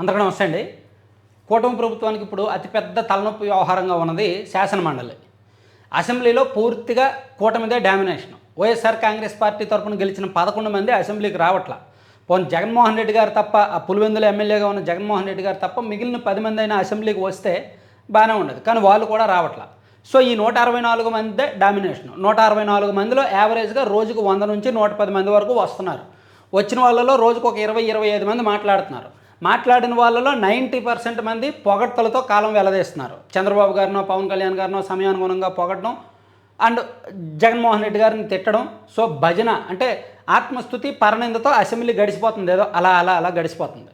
అందరికీ నమస్తే అండి. కూటమి ప్రభుత్వానికి ఇప్పుడు అతిపెద్ద తలనొప్పి వ్యవహారంగా ఉన్నది శాసన మండలి అసెంబ్లీలో పూర్తిగా కూటమిదే డామినేషన్. వైఎస్ఆర్ కాంగ్రెస్ పార్టీ తరపున గెలిచిన పదకొండు మంది అసెంబ్లీకి రావట్ల. పోనీ జగన్మోహన్ రెడ్డి గారు తప్ప ఆ పులివెందుల ఎమ్మెల్యేగా ఉన్న జగన్మోహన్ రెడ్డి గారు తప్ప మిగిలిన పది మంది అయినా అసెంబ్లీకి వస్తే బాగానే ఉండదు. కానీ వాళ్ళు కూడా రావట్ల. సో ఈ నూట అరవై నాలుగు మందే డామినేషన్. నూట అరవై నాలుగు మందిలో యావరేజ్గా రోజుకు వంద నుంచి నూట పది మంది వరకు వస్తున్నారు. వచ్చిన వాళ్ళలో రోజుకు ఒక ఇరవై ఇరవై ఐదు మంది మాట్లాడుతున్నారు. మాట్లాడిన వాళ్ళలో నైంటీ పర్సెంట్ మంది పొగడ్తలతో కాలం వెల్లదీస్తున్నారు చంద్రబాబు గారినో పవన్ కళ్యాణ్ గారినో సమయానుగుణంగా పొగడడం అండ్ జగన్మోహన్ రెడ్డి గారిని తిట్టడం. సో భజన అంటే ఆత్మస్థుతి పరనిందతో అసెంబ్లీ గడిచిపోతుంది. ఏదో అలా అలా అలా గడిచిపోతుంది.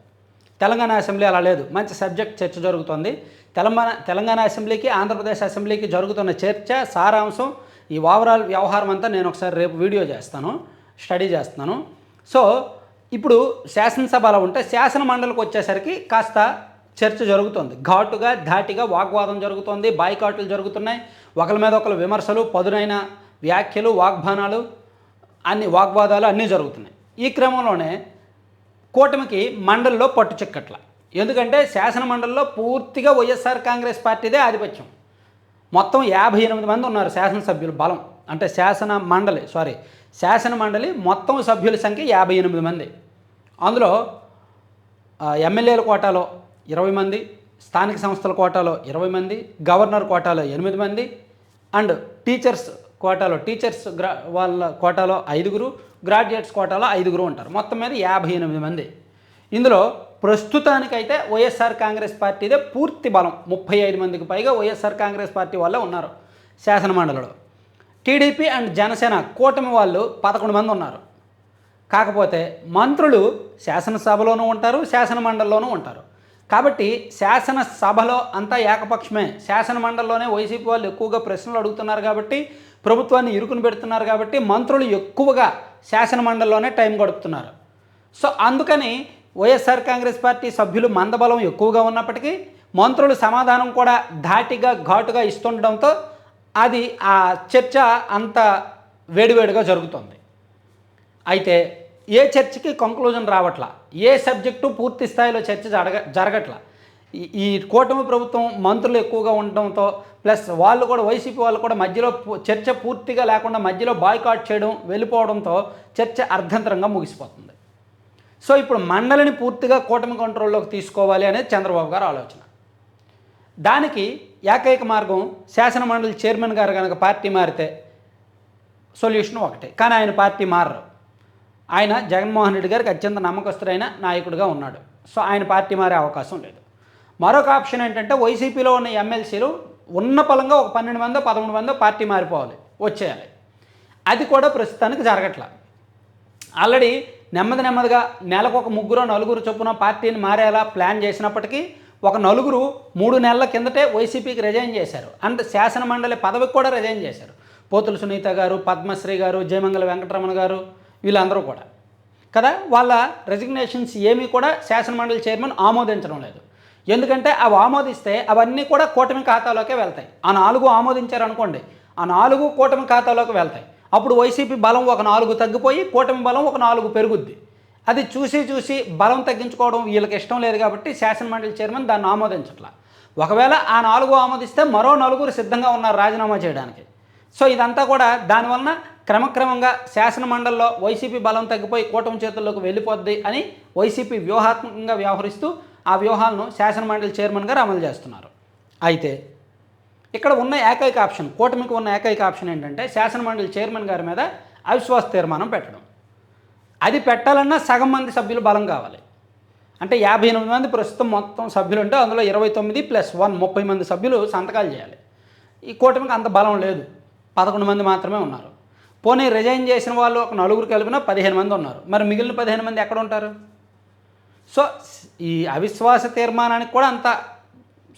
తెలంగాణ అసెంబ్లీ అలా లేదు. మంచి సబ్జెక్ట్ చర్చ జరుగుతుంది. తెలంగాణ తెలంగాణ అసెంబ్లీకి ఆంధ్రప్రదేశ్ అసెంబ్లీకి జరుగుతున్న చర్చ సారాంశం ఈ ఓవరాల్ వ్యవహారం అంతా నేను ఒకసారి రేపు వీడియో చేస్తాను. స్టడీ చేస్తున్నాను సో ఇప్పుడు శాసనసభ అలా ఉంటే శాసన మండలికి వచ్చేసరికి కాస్త చర్చ జరుగుతుంది. ఘాటుగా ధాటిగా వాగ్వాదం జరుగుతుంది. బాయ్కాట్లు జరుగుతున్నాయి. ఒకరి మీద ఒకరు విమర్శలు పదునైన వ్యాఖ్యలు వాగ్బానాలు అన్ని వాగ్వాదాలు అన్నీ జరుగుతున్నాయి. ఈ క్రమంలోనే కూటమికి మండలిలో పట్టు చిక్కట్ల. ఎందుకంటే శాసన మండలిలో పూర్తిగా వైఎస్ఆర్ కాంగ్రెస్ పార్టీదే ఆధిపత్యం. మొత్తం యాభై ఎనిమిది మంది ఉన్నారు శాసనసభ్యులు బలం. అంటే శాసన మండలి సారీ శాసన మండలి మొత్తం సభ్యుల సంఖ్య యాభై ఎనిమిది మంది. అందులో ఎమ్మెల్యేల కోటాలో ఇరవై మంది స్థానిక సంస్థల కోటాలో ఇరవై మంది గవర్నర్ కోటాలో ఎనిమిది మంది అండ్ టీచర్స్ కోటాలో టీచర్స్ గ్రా వాళ్ళ కోటాలో ఐదుగురు గ్రాడ్యుయేట్స్ కోటాలో ఐదుగురు ఉంటారు. మొత్తం మీద యాభై ఎనిమిది మంది. ఇందులో ప్రస్తుతానికైతే వైఎస్ఆర్ కాంగ్రెస్ పార్టీదే పూర్తి బలం. ముప్పై ఐదు మందికి పైగా వైఎస్ఆర్ కాంగ్రెస్ పార్టీ వాళ్ళే ఉన్నారు శాసనమండలిలో. టీడీపీ అండ్ జనసేన కూటమి వాళ్ళు పదకొండు మంది ఉన్నారు. కాకపోతే మంత్రులు శాసనసభలోనూ ఉంటారు శాసన మండలిలోనూ ఉంటారు. కాబట్టి శాసనసభలో అంతా ఏకపక్షమే. శాసన మండలిలోనే వైసీపీ వాళ్ళు ఎక్కువగా ప్రశ్నలు అడుగుతున్నారు కాబట్టి ప్రభుత్వాన్ని ఇరుకుని పెడుతున్నారు కాబట్టి మంత్రులు ఎక్కువగా శాసన మండలిలోనే టైం గడుపుతున్నారు. సో అందుకని వైఎస్ఆర్ కాంగ్రెస్ పార్టీ సభ్యులు మందబలం ఎక్కువగా ఉన్నప్పటికీ మంత్రులు సమాధానం కూడా ధాటిగా ఘాటుగా ఇస్తుండడంతో అది ఆ చర్చ అంత వేడివేడిగా జరుగుతుంది. అయితే ఏ చర్చకి కంక్లూజన్ రావట్లా? ఏ సబ్జెక్టు పూర్తి స్థాయిలో చర్చ జరగ జరగట్లా? ఈ- కూటమి ప్రభుత్వం మంత్రులు ఎక్కువగా ఉండడంతో ప్లస్ వాళ్ళు కూడా వైసీపీ వాళ్ళు కూడా మధ్యలో చర్చ పూర్తిగా లేకుండా మధ్యలో బాయ్కాట్ చేయడం వెళ్ళిపోవడంతో చర్చ అర్ధంతరంగా ముగిసిపోతుంది. సో ఇప్పుడు మండలిని పూర్తిగా కూటమి కంట్రోల్లోకి తీసుకోవాలి అనేది చంద్రబాబు గారు ఆలోచన. దానికి ఏకైక మార్గం శాసన మండలి చైర్మన్ గారు కనుక పార్టీ మారితే సొల్యూషన్ ఒకటే. కానీ ఆయన పార్టీ మారరు. ఆయన జగన్మోహన్ రెడ్డి గారికి అత్యంత నమ్మకస్తుడైన నాయకుడిగా ఉన్నాడు. సో ఆయన పార్టీ మారే అవకాశం లేదు. మరొక ఆప్షన్ ఏంటంటే వైసీపీలో ఉన్న ఎమ్మెల్సీలు ఉన్న పలంగా ఒక పన్నెండు మందో పదమూడు మందో పార్టీ మారిపోవాలి వచ్చేయాలి. అది కూడా ప్రస్తుతానికి జరగట్లా. ఆల్రెడీ నెమ్మది నెమ్మదిగా నెలకు ఒక ముగ్గురు నలుగురు చొప్పున పార్టీని మారేలా ప్లాన్ చేసినప్పటికీ ఒక నలుగురు మూడు నెలల కిందటే వైసీపీకి రిజైన్ చేశారు. అండ్ శాసన మండలి పదవికి కూడా రిజైన్ చేశారు. పోతుల సునీత గారు పద్మశ్రీ గారు జయమంగళ వెంకటరమణ గారు వీళ్ళందరూ కూడా. కదా? వాళ్ళ రెసిగ్నేషన్స్ ఏమీ కూడా శాసన మండలి చైర్మన్ ఆమోదించడం లేదు. ఎందుకంటే అవి ఆమోదిస్తే అవన్నీ కూడా కూటమి ఖాతాలోకే వెళ్తాయి. ఆ నాలుగు ఆమోదించారు అనుకోండి ఆ నాలుగు కూటమి ఖాతాలోకి వెళ్తాయి. అప్పుడు వైసీపీ బలం ఒక నాలుగు తగ్గిపోయి కూటమి బలం ఒక నాలుగు పెరుగుద్ది. అది చూసి చూసి బలం తగ్గించుకోవడం వీళ్ళకి ఇష్టం లేదు కాబట్టి శాసన మండలి చైర్మన్ దాన్ని ఆమోదించట్లా. ఒకవేళ ఆ నాలుగు ఆమోదిస్తే మరో నలుగురు సిద్ధంగా ఉన్నారు రాజీనామా చేయడానికి. సో ఇదంతా కూడా దానివలన క్రమక్రమంగా శాసన మండలిలో వైసీపీ బలం తగ్గిపోయి కూటమి చేతుల్లోకి వెళ్ళిపోద్ది అని వైసీపీ వ్యూహాత్మకంగా వ్యవహరిస్తూ ఆ వ్యూహాలను శాసన మండలి చైర్మన్ గారు అమలు చేస్తున్నారు. అయితే ఇక్కడ ఉన్న ఏకైక ఆప్షన్ కూటమికి ఉన్న ఏకైక ఆప్షన్ ఏంటంటే శాసన మండలి చైర్మన్ గారి మీద అవిశ్వాస తీర్మానం పెట్టడం. అది పెట్టాలన్నా సగం మంది సభ్యులు బలం కావాలి. అంటే యాభై ఎనిమిది మంది ప్రస్తుతం మొత్తం సభ్యులు ఉంటే అందులో ఇరవై తొమ్మిది ప్లస్ వన్ ముప్పై మంది సభ్యులు సంతకాలు చేయాలి. ఈ కూటమికి అంత బలం లేదు. పదకొండు మంది మాత్రమే ఉన్నారు. పోనీ రిజైన్ చేసిన వాళ్ళు ఒక నలుగురు కలిపినా పదిహేను మంది ఉన్నారు. మరి మిగిలిన పదిహేను మంది ఎక్కడ ఉంటారు? సో ఈ అవిశ్వాస తీర్మానానికి కూడా అంత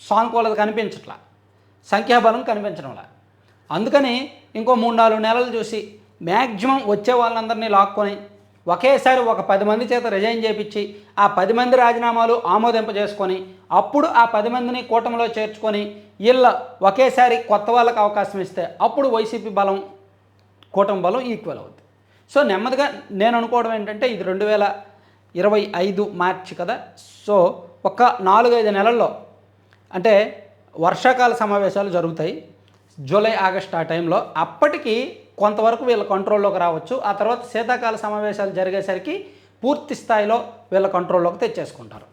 సానుకూలత కనిపించట్లా. సంఖ్యాబలం కనిపించడంలా. అందుకని ఇంకో మూడు నాలుగు నెలలు చూసి మ్యాక్సిమం వచ్చే వాళ్ళందరినీ లాక్కొని ఒకేసారి ఒక పది మంది చేత రిజైన్ చేపించి ఆ పది మంది రాజీనామాలు ఆమోదింపజేసుకొని అప్పుడు ఆ పది మందిని కూటమిలో చేర్చుకొని వీళ్ళ ఒకేసారి కొత్త వాళ్ళకి అవకాశం ఇస్తే అప్పుడు వైసీపీ బలం కూటమి బలం ఈక్వల్ అవుద్ది. సో నెమ్మదిగా నేను అనుకోవడం ఏంటంటే ఇది రెండు వేల ఇరవై ఐదు మార్చి కదా. సో ఒక నాలుగైదు నెలల్లో అంటే వర్షాకాల సమావేశాలు జరుగుతాయి. జూలై ఆగస్ట్ ఆ టైంలో. అప్పటికి కొంతవరకు వీళ్ళ కంట్రోల్లోకి రావచ్చు. ఆ తర్వాత శీతాకాల సమావేశాలు జరిగేసరికి పూర్తి స్థాయిలో వీళ్ళ కంట్రోల్లోకి తెచ్చేసుకుంటారు.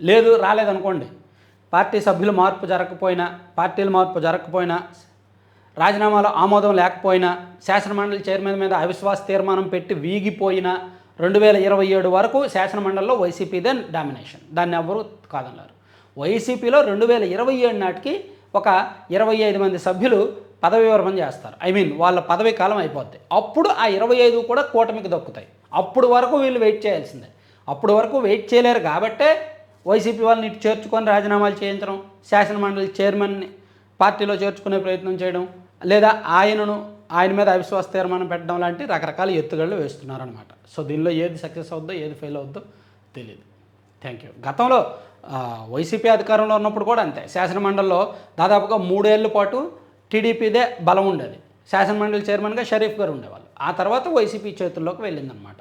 లేదు రాలేదనుకోండి. పార్టీ సభ్యులు మార్పు జరగకపోయినా పార్టీల మార్పు జరగకపోయినా రాజీనామాలో ఆమోదం లేకపోయినా శాసనమండలి చైర్మన్ మీద అవిశ్వాస తీర్మానం పెట్టి వీగిపోయిన రెండు వేల ఇరవై ఏడు వరకు శాసనమండలిలో వైసీపీదే డామినేషన్ దాన్ని ఎవరు కాదన్నారు? వైసీపీలో రెండు వేల ఇరవై ఏడు నాటికి ఒక ఇరవై ఐదు మంది సభ్యులు పదవి వివరణ చేస్తారు. ఐ మీన్ వాళ్ళ పదవి కాలం అయిపోద్ది. అప్పుడు ఆ ఇరవై ఐదు కూడా కూటమికి దక్కుతాయి. అప్పుడు వరకు వీళ్ళు వెయిట్ చేయాల్సిందే. అప్పుడు వరకు వెయిట్ చేయలేరు కాబట్టే వైసీపీ వాళ్ళని ఇటు చేర్చుకొని రాజీనామాలు చేయించడం శాసనమండలి చైర్మన్ని పార్టీలో చేర్చుకునే ప్రయత్నం చేయడం లేదా ఆయనను ఆయన మీద అవిశ్వాస తీర్మానం పెట్టడం లాంటి రకరకాల ఎత్తుగళ్ళు వేస్తున్నారనమాట సో దీనిలో ఏది సక్సెస్ అవుద్దో ఏది ఫెయిల్ అవుద్దో తెలియదు థ్యాంక్ యూ. గతంలో వైసీపీ అధికారంలో ఉన్నప్పుడు కూడా అంతే. శాసనమండలిలో దాదాపుగా మూడేళ్ళ పాటు టీడీపీదే బలం ఉండేది. శాసనమండలి చైర్మన్గా షరీఫ్ గారు ఉండేవాళ్ళు. ఆ తర్వాత వైసీపీ చేతుల్లోకి వెళ్ళిందనమాట